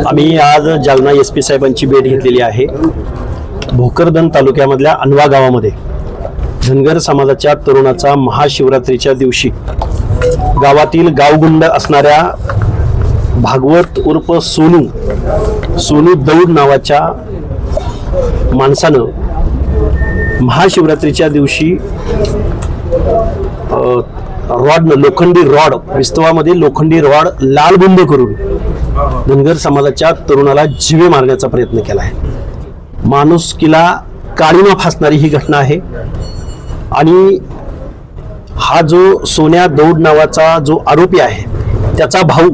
आम्ही आज Jalna S P साहेबांची भेट घेतलेली आहे. भोकरदन तालुक्यामधल्या अनवा गावामध्ये धनगर समाजाच्या तरुणाचा महाशिवरात्रीच्या दिवशी गावातील गावगुंड असणाऱ्या भागवत उर्फ सोनू सोनू दौड नावाच्या माणसानं महाशिवरात्रीच्या दिवशी रॉडनं लोखंडी रॉड विस्तवामध्ये लोखंडी रॉड लालबुंद करून धनगर समाजाच्या तरुणाला जीवे मारण्याचा प्रयत्न केला आहे माणुसकीला काळीमा फासणारी ही घटना आहे. आणि हा जो सोन्या दौड नावाचा जो आरोपी आहे त्याचा भाऊ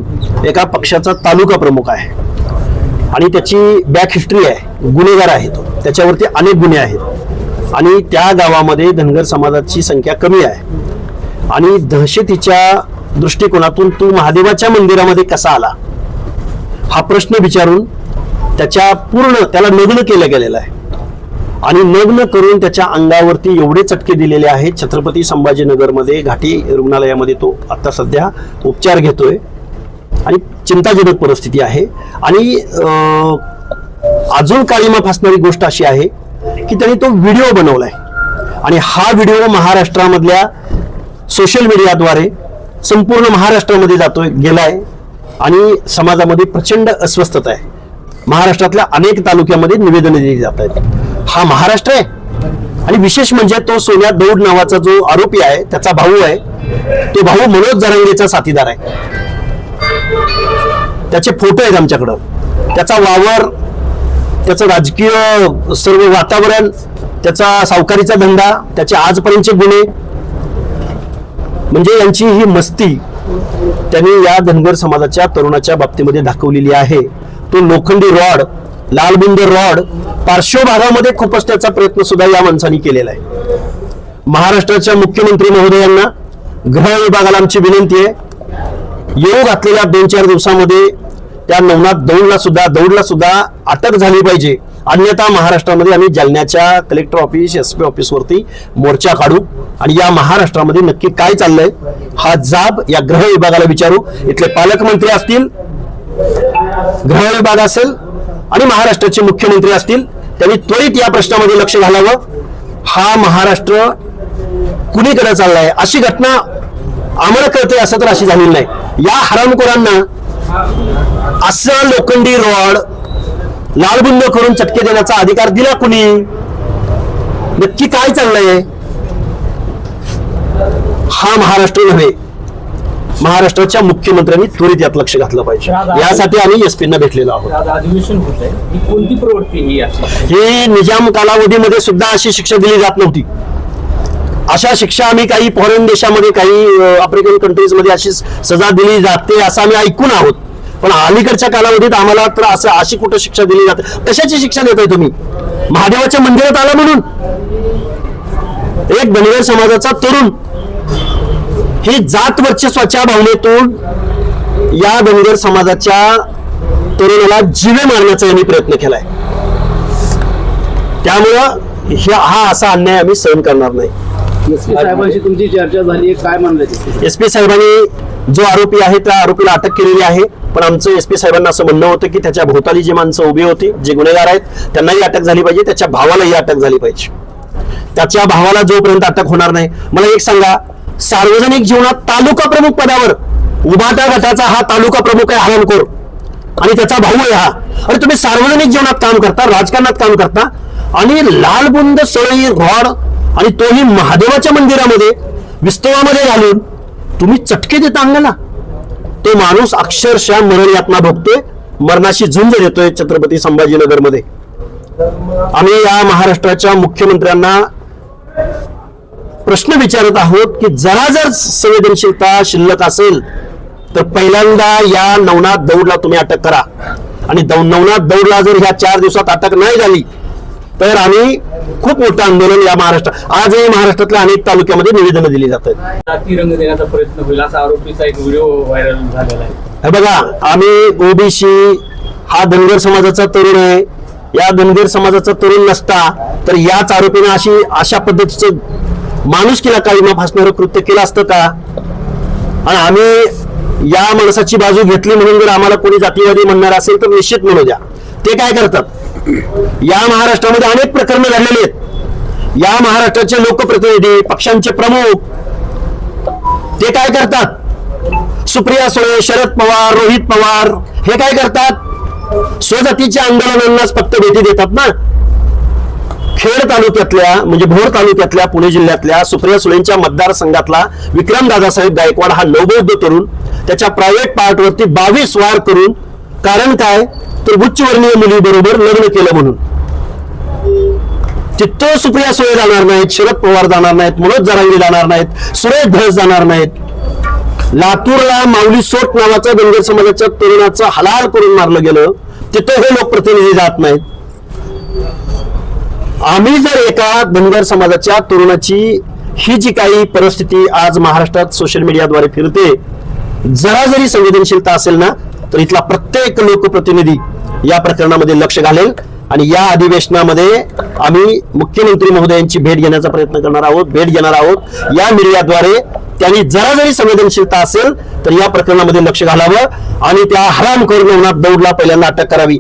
एका पक्षाचा तालुका प्रमुख आहे. आणि त्याची बॅक हिस्ट्री आहे. गुन्हेगार आहे तो. त्याच्यावरती अनेक गुन्हे आहेत. आणि त्या गावामध्ये धनगर समाजाची संख्या कमी आहे. आणि दहशतीच्या दृष्टिकोनातून तू महादेवाच्या मंदिरामध्ये कसा आला? हा प्रश्न विचारून त्याच्या पूर्ण त्याला नग्न केलं गेलेलं आहे. आणि नग्न करून त्याच्या अंगावरती एवढे चटके दिलेले आहेत. छत्रपती संभाजीनगरमध्ये घाटी रुग्णालयामध्ये तो आता सध्या उपचार घेतोय. आणि चिंताजनक परिस्थिती आहे. आणि अजून काळीमा फासणारी गोष्ट अशी आहे की त्यांनी तो व्हिडिओ बनवलाय. आणि हा व्हिडिओ महाराष्ट्रामधल्या सोशल मीडियाद्वारे संपूर्ण महाराष्ट्रामध्ये जातोय गेलाय. आणि समाजामध्ये प्रचंड अस्वस्थता आहे. महाराष्ट्रातल्या अनेक तालुक्यामध्ये निवेदनं दिली जात आहेत. हा महाराष्ट्र आहे. आणि विशेष म्हणजे तो सोन्या दौड नावाचा जो आरोपी आहे त्याचा भाऊ आहे. तो भाऊ मनोज जरांगेचा साथीदार आहे. त्याचे फोटो आहेत आमच्याकडं. त्याचा वावर त्याचं राजकीय सर्व वातावरण त्याचा सावकारीचा धंदा त्याचे आजपर्यंतचे गुन्हे. म्हणजे यांची ही मस्ती त्यांनी या धनगर समाजाच्या तरुणाच्या बाबतीमध्ये दाखवलेली आहे. तो लोखंडी रॉड लालबुंद रॉड पार्श्वभागामध्ये खुपसण्याचा प्रयत्न सुद्धा या माणसांनी केलेला आहे. महाराष्ट्राच्या मुख्यमंत्री महोदयांना गृह विभागाला आमची विनंती आहे. येऊ घातलेल्या दोन चार दिवसामध्ये त्या नवनाथ दौडला सुद्धा दौडला सुद्धा अटक झाली पाहिजे. अन्यथा महाराष्ट्रामध्ये आम्ही जालन्याच्या कलेक्टर ऑफिस एस पी ऑफिसवरती मोर्चा काढू. आणि या महाराष्ट्रामध्ये नक्की काय चाललंय हा जाब या गृह विभागाला विचारू. इथले पालकमंत्री असतील गृह विभाग असेल आणि महाराष्ट्राचे मुख्यमंत्री असतील त्यांनी त्वरित या प्रश्नामध्ये लक्ष घालावं. हा महाराष्ट्र कुणीकडे चाललाय अशी घटना आम्हाला कळते असं तर अशी झालेली नाही. या हरामखोरांना असं लोखंडी रॉड लालबुंद करून चटके देण्याचा अधिकार दिला कुणी? नक्की काय चाललंय? हा महाराष्ट्र नव्हे महाराष्ट्राच्या मुख्यमंत्र्यांनी त्वरित यात लक्ष घातलं पाहिजे. यासाठी आम्ही एस पीना भेटलेलो आहोत. ही कोणती प्रवृत्ती ही निजाम कालावधीमध्ये सुद्धा अशी शिक्षा दिली जात नव्हती. अशा शिक्षा आम्ही काही फॉरेन देशामध्ये काही आफ्रिकन कंट्रीजमध्ये अशी सजा दिली जाते असं आम्ही ऐकून आहोत. पण अलीकडच्या कालावधीत आम्हाला तर असं अशी कुठं शिक्षा दिली जाते? कशाची शिक्षा देताय तुम्ही? महादेवाच्या मंदिरात आला म्हणून. एक धनगर समाजाचा तरुण. ही जात वर्चस्वाच्या भावनेतून या धनगर समाजाच्या तरुणाला जिवे मारण्याचा यांनी प्रयत्न केलाय. त्यामुळं हे असा अन्याय आम्ही सहन करणार नाही. एस पी साहेबांशी तुमची चर्चा झाली काय म्हणलं एस पी साहेबांनी जो आरोपी आहे त्या आरोपीला अटक केलेली आहे. पण आमचं एस पी साहेबांना असं म्हणणं होतं की त्याच्या भोवताली जी माणसं उभी होती जे गुन्हेगार आहेत त्यांनाही अटक झाली पाहिजे त्याच्या भावालाही अटक झाली पाहिजे. त्याच्या भावाला जोपर्यंत अटक होणार नाही मला एक सांगा सार्वजनिक जीवनात तालुका प्रमुख पदावर उभाटा गटाचा हा तालुका प्रमुख आहे हरणखोर आणि त्याचा भाऊ आहे हा. अरे तुम्ही सार्वजनिक जीवनात काम करता राजकारणात काम करता आणि लालबुंद सळई घोड आणि तोही महादेवाच्या मंदिरामध्ये विस्तवामध्ये घालून तुम्ही चटके देता अंगाला. तो माणूस अक्षरशः मरण यातना भोगतोय. मरणाशी झुंज देतोय छत्रपती संभाजीनगरमध्ये. आम्ही या महाराष्ट्राच्या मुख्यमंत्र्यांना प्रश्न विचारत आहोत की जरा जर संवेदनशीलता शिल्लक असेल तर पहिल्यांदा या नवनाथ दौडला तुम्ही अटक करा. आणि नवनाथ दौडला जर ह्या चार दिवसात अटक नाही झाली तर आम्ही खूप मोठं आंदोलन या महाराष्ट्रात आजही महाराष्ट्रातल्या अनेक तालुक्यामध्ये निवेदनं दिली जात आहेत. जाती रंग देण्याचा प्रयत्न होईल असा आरोपीचा एक व्हिडिओ व्हायरल झालेला आहे. हे बघा आम्ही ओबीसी हा धनगर समाजाचा तरुण आहे. या धनगर समाजाचा तरुण नसता तर याच आरोपीने अशी अशा पद्धतीचं माणूस केला काळीमा फासणारं कृत्य केलं असतं का? आणि आम्ही या माणसाची बाजू घेतली म्हणून जर आम्हाला कोणी जातीवादी म्हणणार असेल तर निश्चित म्हणू द्या. ते काय करतात? या महाराष्ट्रामध्ये अनेक प्रकरण घडलेली आहेत. या महाराष्ट्राचे लोकप्रतिनिधी पक्षांचे प्रमुख ते काय करतात? सुप्रिया सुळे शरद पवार रोहित पवार हे काय करतात? स्वजातीच्या आंदोलनांनाच फक्त भेटी देतात ना? खेड तालुक्यातल्या म्हणजे भोर तालुक्यातल्या पुणे जिल्ह्यातल्या सुप्रिया सुळेंच्या मतदारसंघातला विक्रम दादासाहेब गायकवाड हा नवबौद्ध तरुण त्याच्या प्रायव्हेट पार्टवरती बावीस वार करून कारण काय? तर उच्चवर्णीय मुलीबरोबर लग्न केलं म्हणून. तिथं सुप्रिया सुळे जाणार नाहीत शरद पवार जाणार नाहीत मनोज जरांगी जाणार नाहीत सुरेश धस जाणार नाहीत. लातूरला माऊली सोट नावाचा धनगर समाजाच्या तरुणाचं हलाल करून मारलं गेलं. तिथं हे लोकप्रतिनिधी जात नाहीत. आम्ही जर एका धनगर समाजाच्या तरुणाची ही जी काही परिस्थिती आज महाराष्ट्रात सोशल मीडियाद्वारे फिरते जरा जरी संवेदनशीलता असेल ना तर इथला प्रत्येक लोकप्रतिनिधी या प्रकरणामध्ये लक्ष घालेल आणि या अधिवेशनामध्ये आम्ही मुख्यमंत्री महोदयांची भेट घेण्याचा प्रयत्न करणार आहोत भेट घेणार आहोत. या मीडियाद्वारे त्यांनी जरा जरी संवेदनशीलता असेल तर या प्रकरणामध्ये लक्ष घालावं आणि त्या हराम करून दौडला पहिल्यांदा अटक करावी.